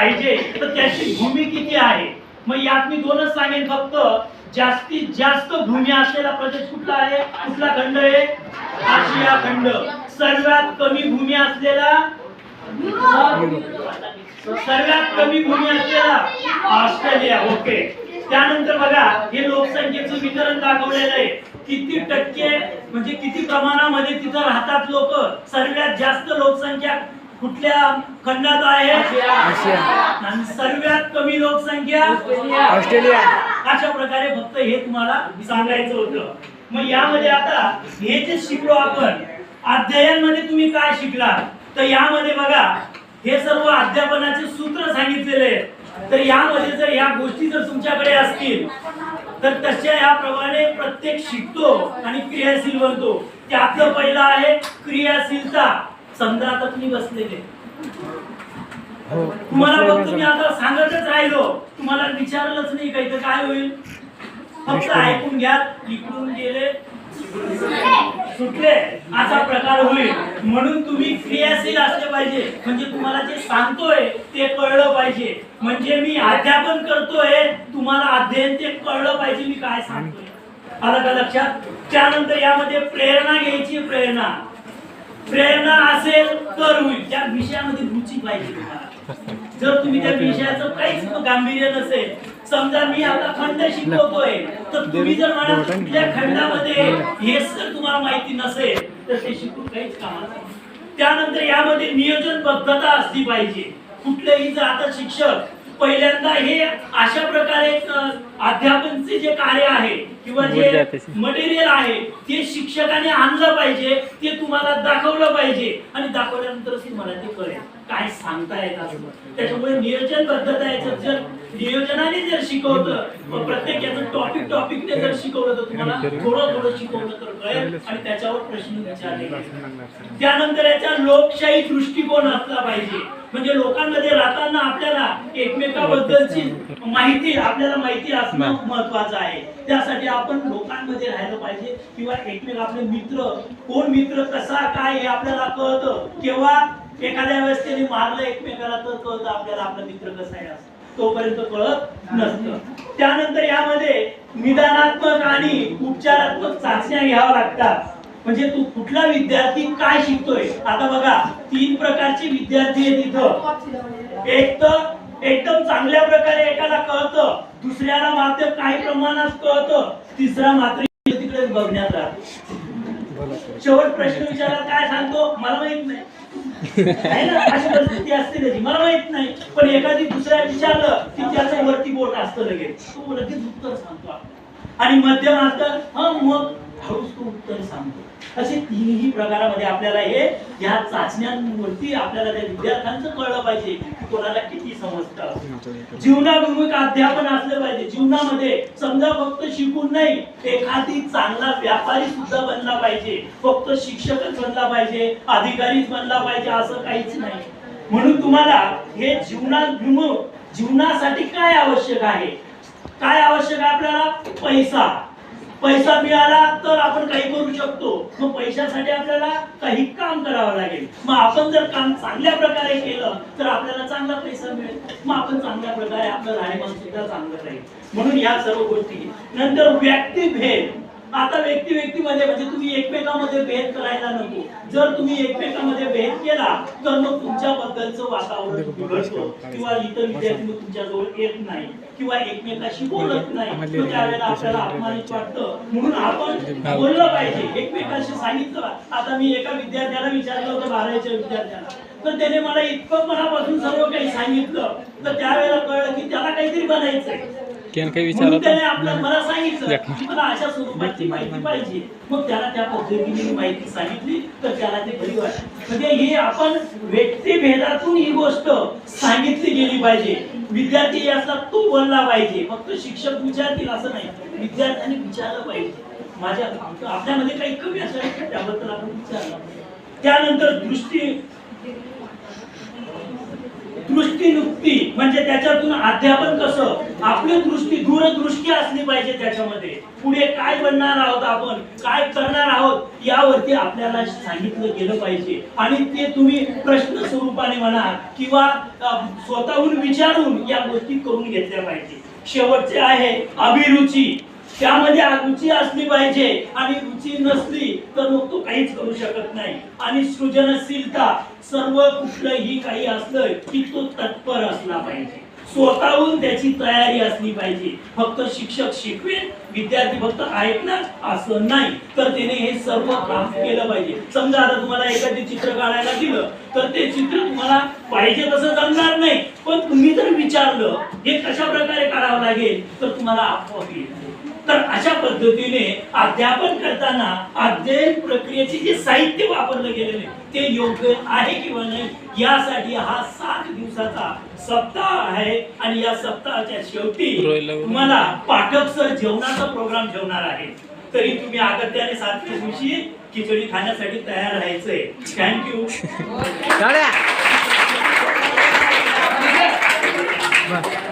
पाहिजे. तर त्याची भूमी किती आहे? मग यात मी दोनच सांगेन फक्त. जास्तीत जास्त भूमी असलेला प्रदेश कुठला आहे? कुठला खंड आहे? आशिया खंड. सर्वात कमी भूमी असलेला? सर्वात कमी भूमी असलेला? ऑस्ट्रेलिया. ओके. त्यानंतर बघा हे लोकसंख्येचं वितरण दाखवलेलं आहे. किती टक्के म्हणजे किती प्रमाणामध्ये तिथं राहतात लोक? सर्वात जास्त लोकसंख्या कुठल्या खंडात आहे? आणि सर्वात कमी लोकसंख्या? ऑस्ट्रेलिया. अशा प्रकारे फक्त हे तुम्हाला सांगायचं होतं. मग यामध्ये आता हे जे शिकलो आपण अध्ययनमध्ये तुम्ही काय शिकला तर यामध्ये बघा हे सर्व अध्यापनाचे सूत्र सांगितलेले आहे तर यामध्ये जर या गोष्टी जर तुमच्याकडे असतील तर तशा याप्रमाणे प्रत्येक शिकतो आणि क्रियाशील बनतो. त्यातलं पहिलं आहे क्रियाशीलता. समजा आता तुम्ही बसलेले. हो तुम्हाला फक्त मी आता सांगतच राहिलो. तुम्हाला विचारलंच नाही काही तर काय होईल? फक्त ऐकून घ्या इकडून गेले. सुटले. असा प्रकार होईल. म्हणून तुम्ही क्रियाशील असले पाहिजे. म्हणजे तुम्हाला जे सांगतोय ते कळलं पाहिजे. म्हणजे मी अध्यापन करतोय तुम्हाला अध्ययन ते कळलं पाहिजे मी काय सांगतोय. आलं का लक्षात? त्यानंतर यामध्ये प्रेरणा घ्यायची प्रेरणा. प्रेरणा असेल तर होईल. त्या विषयामध्ये रुची पाहिजे तुम्हाला. जर तुम्ही त्या विषयाचं काहीच गांभीर्य नसेल समजा मी आता खंड शिकवतोय तर तुम्ही जर मला तुमच्या खंडामध्ये हेच जर तुम्हाला माहिती नसेल तर ते शिकून काहीच कामाचं. त्यानंतर यामध्ये नियोजनबद्धता असली पाहिजे. कुठलेही जर आता शिक्षक पहिल्यांदा हे अशा प्रकारे अध्यापनचे जे कार्य आहे किंवा जे मटेरियल आहे ते शिक्षकाने आणलं पाहिजे ते तुम्हाला दाखवलं पाहिजे आणि दाखवल्यानंतरच तुम्हाला ते कळेल. काय सांगता येत असं त्याच्यामुळे नियोजन पद्धत याच्यात जर नियोजनाने जर शिकवलं प्रत्येक याचं टॉपिक टॉपिकने जर शिकवलं तर तुम्हाला थोडं थोडं शिकवलं तर कळेल आणि त्याच्यावर प्रश्न विचारले. त्यानंतर याचा लोकशाही दृष्टिकोन असला पाहिजे. म्हणजे लोकांमध्ये राहताना आपल्याला एकमेकाबद्दलची माहिती आपल्याला माहिती असणं महत्वाचं आहे. त्यासाठी आपण लोकांमध्ये राहिलं पाहिजे किंवा एकमेक आपले मित्र कोण मित्र कसा काय हे आपल्याला कळतं. किंवा एखाद्या वेळेस त्यांनी मारलं एकमेकाला तर कळतं आपल्याला आपला मित्र कसा आहे असं. तोपर्यंत कळत नसतं. त्यानंतर यामध्ये निदानात्मक आणि उपचारात्मक चाचण्या घ्याव्या लागतात. म्हणजे तू कुठला विद्यार्थी काय शिकतोय? आता बघा तीन प्रकारचे विद्यार्थी आहेत इथं. एक तर एकदम चांगल्या प्रकारे एकाला कळतं दुसऱ्याला मात्र काही प्रमाणात कळतं तिसरा मात्र तिकडे बघण्यात राहतो. शेवट प्रश्न विचारला काय सांगतो? मला माहीत नाही. ना? अशी परिस्थिती असते त्याची. मला माहीत नाही. पण एखादी दुसऱ्या विचारलं की त्याचं वरती बोट असतं लगेच. तो लगेच उत्तर सांगतो आणि मध्यम असतं हा मग? हळूच तो उत्तर सांगतो. असे तिन्ही प्रकारामध्ये आपल्याला हे या चाचण्यांवरती आपल्याला त्या विद्यार्थ्यांचं कळलं पाहिजे की कोणाला किती समजतं. जीवनाभिमुख अध्यापन असलं पाहिजे. जीवनामध्ये समजा फक्त शिकून नाही एखादी चांगला व्यापारी सुद्धा बनला पाहिजे. फक्त शिक्षकच बनला पाहिजे अधिकारीच बनला पाहिजे असं काहीच नाही. म्हणून तुम्हाला हे जीवनाभिमुख जीवनासाठी काय आवश्यक आहे? काय आवश्यक आहे आपल्याला? पैसा. पैसा मिळाला तर आपण काही करू शकतो. मग पैशासाठी आपल्याला काही काम करावं लागेल. मग आपण जर काम चांगल्या प्रकारे केलं तर आपल्याला चांगला पैसा मिळेल. मग आपण चांगल्या प्रकारे आपलं राहणीमान सुद्धा चांगलं राहील. म्हणून या सर्व गोष्टी. नंतर व्यक्तिभेद. आता व्यक्ती व्यक्तीमध्ये म्हणजे तुम्ही एकमेकांमध्ये भेद करायला नको. जर तुम्ही एकमेकांमध्ये भेद केला तर मग तुमच्याबद्दलचं वातावरण बिघडतो किंवा इतर विद्यार्थी तुमच्याजवळ येत नाही किंवा एकमेकाशी बोलत नाही. मग त्यावेळेला आपल्याला अपमानित वाटतं. म्हणून आपण बोललं पाहिजे. एकमेकाशी सांगितलं. आता मी एका विद्यार्थ्याला विचारलं होतं बारावीच्या विद्यार्थ्याला. तर त्याने मला इतकं मनापासून सर्व काही सांगितलं. तर त्यावेळेला कळलं की त्याला काहीतरी बनायचंय. काही त्याने आपलं मला सांगितलं की मला अशा स्वरूपाची माहिती पाहिजे. मग त्याला त्या पद्धतीने माहिती सांगितली तर त्याला ते बरी वाटली. म्हणजे हे आपण व्यक्तिभेदातून ही गोष्ट सांगितली गेली पाहिजे. विद्यार्थी याचा तो बोलला पाहिजे. फक्त शिक्षक विचारतील असं नाही. विद्यार्थ्यांनी विचारलं पाहिजे. माझ्या आपल्यामध्ये काही कमी तर त्याबद्दल आपण विचारलं. त्यानंतर दृष्टी दृष्टी नुक्ती म्हणजे त्याच्यातून अध्यापन कसं? आपली दृष्टी दूरदृष्टी असली पाहिजे त्याच्यामध्ये. पुढे काय बनणार आहोत आपण? काय करणार आहोत? यावरती आपल्याला सांगितलं गेलं पाहिजे. आणि ते तुम्ही प्रश्न स्वरूपाने म्हणा किंवा स्वतःहून विचारून या गोष्टी करून घेतल्या पाहिजे. शेवटचे आहे अभिरुची. त्यामध्ये रुची असली पाहिजे आणि रुची नसली तर मग तो काहीच करू शकत नाही. आणि सृजनशीलता सर्व कुठलंही काही असलं की तो तत्पर असला पाहिजे. स्वतःहून त्याची तयारी असली पाहिजे. फक्त शिक्षक शिकवेल विद्यार्थी फक्त ऐकणार असं नाही. तर त्याने हे सर्व काम केलं पाहिजे. समजा आता तुम्हाला एखादे चित्र काढायला दिलं तर ते चित्र तुम्हाला पाहिजे तसं जमणार नाही. पण तुम्ही जर विचारलं हे कशा प्रकारे काढावं लागेल तर तुम्हाला आपोआप येईल. तर अशा पद्धतीने अध्यापन करताना अध्ययन प्रक्रियेचे जे साहित्य वापरलं गेलेले ते योग्य आहे किंवा नाही यासाठी हा सात दिवसाचा सप्ताह आहे. आणि या सप्ताहाच्या शेवटी. तुम्हाला पाठक सर जेवणाचा प्रोग्राम ठेवणार आहे. तरी तुम्ही अगत्याने सातव्या दिवशी खिचडी खाण्यासाठी तयार राहायचंय. थँक्यू?